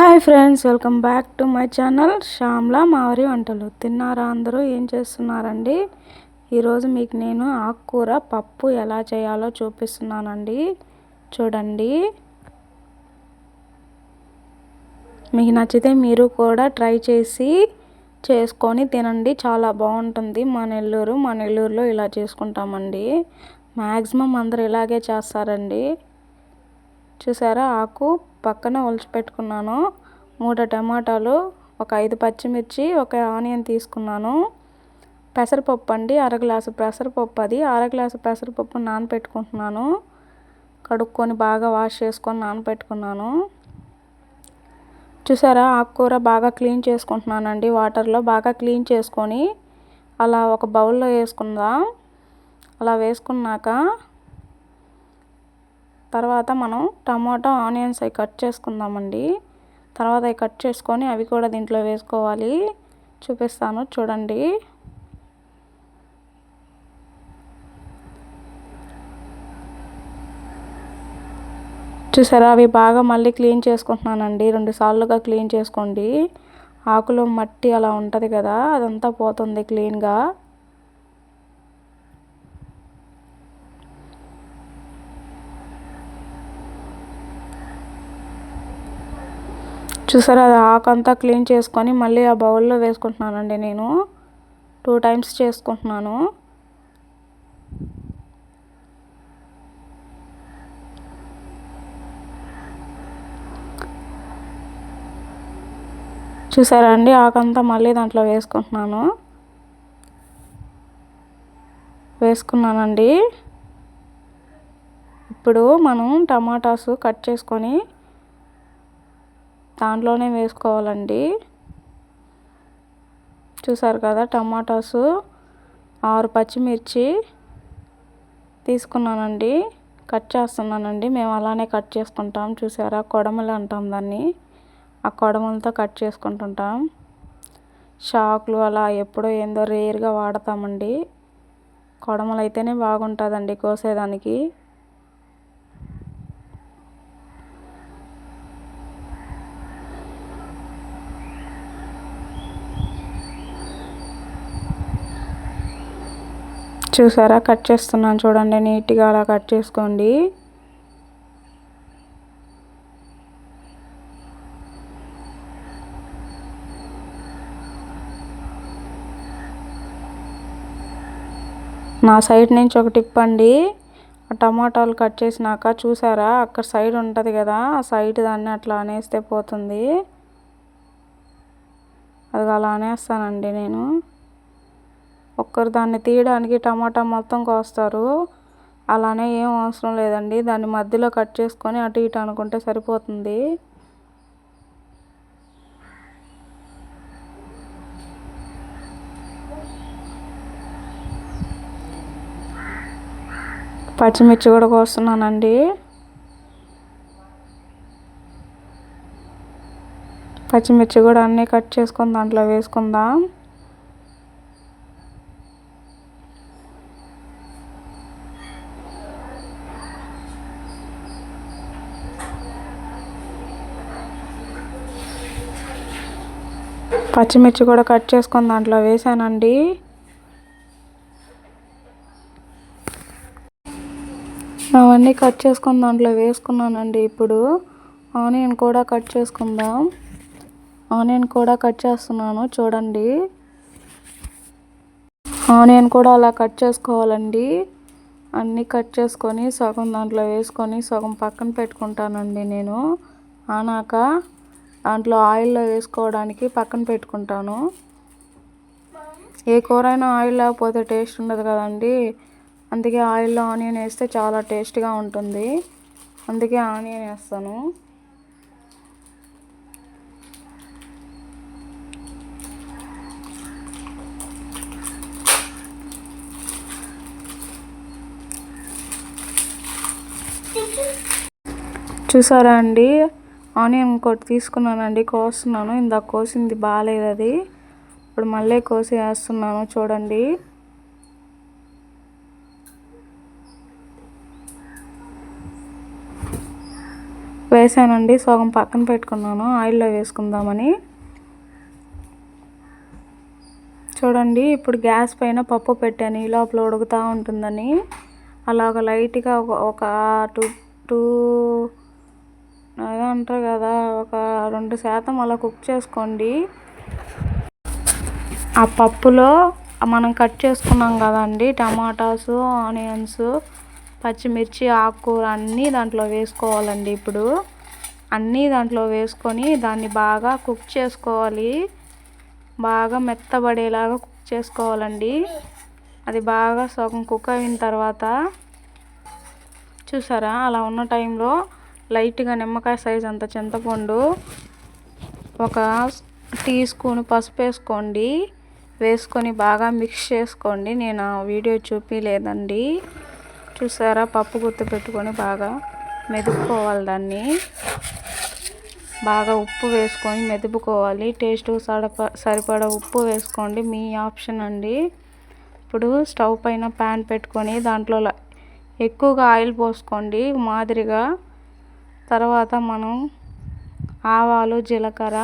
Hi friends welcome back to my channel. Shyamla మావరి వంటలు. తిన్నారా అందరూ? ఏం చేస్తున్నారండి? ఈరోజు మీకు నేను ఆకుకూర పప్పు ఎలా చేయాలో చూపిస్తున్నానండి. చూడండి. మీకు నచ్చితే మీరు కూడా ట్రై చేసి చేసుకొని తినండి. చాలా బాగుంటుంది. మా నెల్లూరు మా నెల్లూరులో ఇలా చేసుకుంటామండి. మ్యాక్సిమం అందరు ఇలాగే చేస్తారండి. చూసారా ఆకు? పక్కన పెట్టుకున్నాను. మూడు టమాటాలు ఒక ఐదు పచ్చిమిర్చి ఒక ఆనియన్ తీసుకున్నాను. పెసరపప్పు అండి అర గ్లాసు పెసరపప్పు అది. అర గ్లాసు పెసరపప్పు నానపెట్టుకుంటున్నాను. కడుక్కొని బాగా వాష్ చేసుకొని నానపెట్టుకున్నాను. చూసారా ఆకుకూర బాగా క్లీన్ చేసుకుంటున్నానండి. వాటర్లో బాగా క్లీన్ చేసుకొని అలా ఒక బౌల్లో వేసుకుందాం. అలా వేసుకున్నాక తర్వాత మనం టమాటా ఆనియన్స్ అవి కట్ చేసుకుందామండి. తర్వాత అవి కట్ చేసుకొని అవి కూడా దీంట్లో వేసుకోవాలి. చూపిస్తాను చూడండి. చూసారా? అవి బాగా మళ్ళీ క్లీన్ చేసుకుంటున్నానండి. రెండు సార్లుగా క్లీన్ చేసుకోండి. ఆకులో మట్టి అలా ఉంటుంది కదా అదంతా పోతుంది క్లీన్గా. చూసారా అది ఆకంతా క్లీన్ చేసుకొని మళ్ళీ ఆ బౌల్లో వేసుకుంటున్నానండి నేను. టూ టైమ్స్ చేసుకుంటున్నాను. చూసారా అండి ఆకంతా మళ్ళీ దాంట్లో వేసుకుంటున్నాను. వేసుకున్నానండి. ఇప్పుడు మనం టమాటాస్ కట్ చేసుకొని దాంట్లోనే వేసుకోవాలండి. చూసారు కదా టమాటాసు ఆరు పచ్చిమిర్చి తీసుకున్నానండి. కట్ చేస్తున్నానండి. మేము అలానే కట్ చేసుకుంటాం. చూసారా? కొడమలు అంటాం దాన్ని. ఆ కొడమలతో కట్ చేసుకుంటుంటాం. షాకులు అలా ఎప్పుడో ఏందో రేర్గా వాడతామండి. కొడమలు అయితేనే బాగుంటుందండి కోసేదానికి. చూసారా? కట్ చేస్తున్నాను చూడండి నీట్గా అలా కట్ చేసుకోండి. నా సైడ్ నుంచి ఒక టిప్ అండి. టమాటాలు కట్ చేసినాక చూసారా? అక్కడ సైడ్ ఉంటుంది కదా ఆ సైడ్ దాన్ని అట్లా అనేస్తే పోతుంది. అది అలా అనేస్తానండి నేను. ఒక్కరు దాన్ని తీయడానికి టమాటా మొత్తం కోస్తారు. అలానే ఏం అవసరం లేదండి. దాన్ని మధ్యలో కట్ చేసుకొని అటు ఇటు అనుకుంటే సరిపోతుంది. పచ్చిమిర్చి కూడా కోస్తున్నానండి. పచ్చిమిర్చి కూడా అన్నీ కట్ చేసుకొని దాంట్లో వేసుకుందాం. పచ్చిమిర్చి కూడా కట్ చేసుకొని దాంట్లో వేసానండి. అవన్నీ కట్ చేసుకొని దాంట్లో వేసుకున్నానండి ఇప్పుడు. ఆనియన్ కూడా కట్ చేసుకుందాం. ఆనియన్ కూడా కట్ చేస్తున్నాను చూడండి. ఆనియన్ కూడా అలా కట్ చేసుకోవాలండి. అన్నీ కట్ చేసుకొని సగం దాంట్లో వేసుకొని సగం పక్కన పెట్టుకుంటానండి నేను. ఆనాక దాంట్లో ఆయిల్లో వేసుకోవడానికి పక్కన పెట్టుకుంటాను. ఏ కూర అయినా ఆయిల్ లేకపోతే టేస్ట్ ఉండదు కదండి. అందుకే ఆయిల్లో ఆనియన్ వేస్తే చాలా టేస్ట్గా ఉంటుంది. అందుకే ఆనియన్ వేస్తాను. చూసారా అండి? ఆనియన్ ఇంకోటి తీసుకున్నానండి కోస్తున్నాను. ఇందాక కోసింది బాగాలేదు అది. ఇప్పుడు మళ్ళీ కోసి వేస్తున్నాను చూడండి. వేసానండి సగం పక్కన పెట్టుకున్నాను ఆయిల్లో వేసుకుందామని. చూడండి ఇప్పుడు గ్యాస్ పైన పప్పు పెట్టాను ఈ లోపల ఉడుకుతూ ఉంటుందని. అలాగ లైట్గా ఒక టూ టూ అదే అంటారు కదా ఒక రెండు శాతం అలా కుక్ చేసుకోండి. ఆ పప్పులో మనం కట్ చేసుకున్నాం కదండి టమాటాసు ఆనియన్స్ పచ్చిమిర్చి ఆకుకూర అన్నీ దాంట్లో వేసుకోవాలండి ఇప్పుడు. అన్నీ దాంట్లో వేసుకొని దాన్ని బాగా కుక్ చేసుకోవాలి. బాగా మెత్తబడేలాగా కుక్ చేసుకోవాలండి. అది బాగా సగం కుక్ అయిన తర్వాత చూసారా అలా ఉన్న టైంలో లైట్గా నిమ్మకాయ సైజ్ అంత చింతపండు ఒక టీ స్పూన్ పసుపు వేసుకోండి. వేసుకొని బాగా మిక్స్ చేసుకోండి. నేను వీడియో చూపించలేదండి చూసారా? పప్పు గుర్తు పెట్టుకొని బాగా మెదుపుకోవాలి దాన్ని. బాగా ఉప్పు వేసుకొని మెదుపుకోవాలి. టేస్ట్ సడప సరిపడా ఉప్పు వేసుకోండి. మీ ఆప్షన్ అండి. ఇప్పుడు స్టవ్ పైన ప్యాన్ పెట్టుకొని దాంట్లో ఎక్కువగా ఆయిల్ పోసుకోండి. మాదిరిగా తర్వాత మనం ఆవాలు జీలకర్ర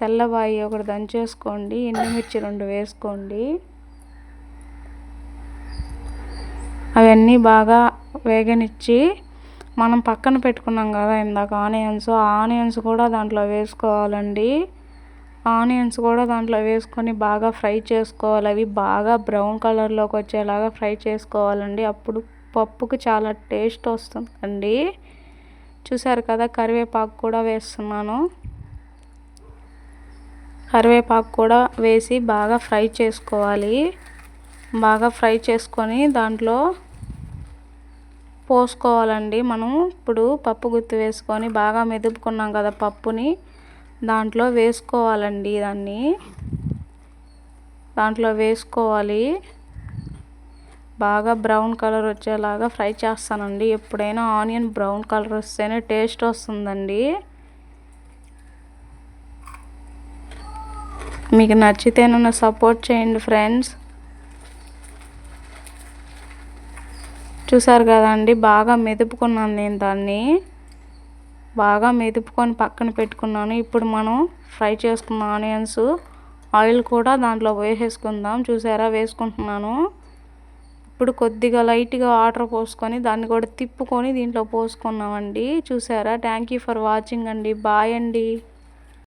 తెల్లబాయి ఒకటి దంచేసుకోండి. ఎండుమిర్చి రెండు వేసుకోండి. అవన్నీ బాగా వేగనిచ్చి మనం పక్కన పెట్టుకున్నాం కదా ఇందాక ఆనియన్స్. ఆనియన్స్ కూడా దాంట్లో వేసుకోవాలండి. ఆనియన్స్ కూడా దాంట్లో వేసుకొని బాగా ఫ్రై చేసుకోవాలి. అవి బాగా బ్రౌన్ కలర్లోకి వచ్చేలాగా ఫ్రై చేసుకోవాలండి. అప్పుడు పప్పుకి చాలా టేస్ట్ వస్తుందండి. చూసారు కదా కరివేపాకు కూడా వేస్తున్నాను. కరివేపాకు కూడా వేసి బాగా ఫ్రై చేసుకోవాలి. బాగా ఫ్రై చేసుకొని దాంట్లో పోసుకోవాలండి మనం. ఇప్పుడు పప్పు గుత్తి వేసుకొని బాగా మెదుపుకున్నాం కదా పప్పుని దాంట్లో వేసుకోవాలండి దాన్ని దాంట్లో వేసుకోవాలి. బాగా బ్రౌన్ కలర్ వచ్చేలాగా ఫ్రై చేస్తానండి. ఎప్పుడైనా ఆనియన్ బ్రౌన్ కలర్ వస్తేనే టేస్ట్ వస్తుందండి. మీకు నచ్చితే నన్ను సపోర్ట్ చేయండి ఫ్రెండ్స్. చూసారు కదండి బాగా మెదుపుకున్నాను నేను దాన్ని. బాగా మెదుపుకొని పక్కన పెట్టుకున్నాను. ఇప్పుడు మనం ఫ్రై చేసుకున్న ఆనియన్స్ ఆయిల్ కూడా దాంట్లో వేసేసుకుందాం. చూసారా వేసుకుంటున్నాను. ఇప్పుడు కొద్దిగా లైట్గా వాటర్ పోసుకొని దాన్ని కూడా తిప్పుకొని దీంట్లో పోసుకున్నామండి. చూసారా? థ్యాంక్ యూ ఫర్ వాచింగ్ అండి. బాయ్ అండి.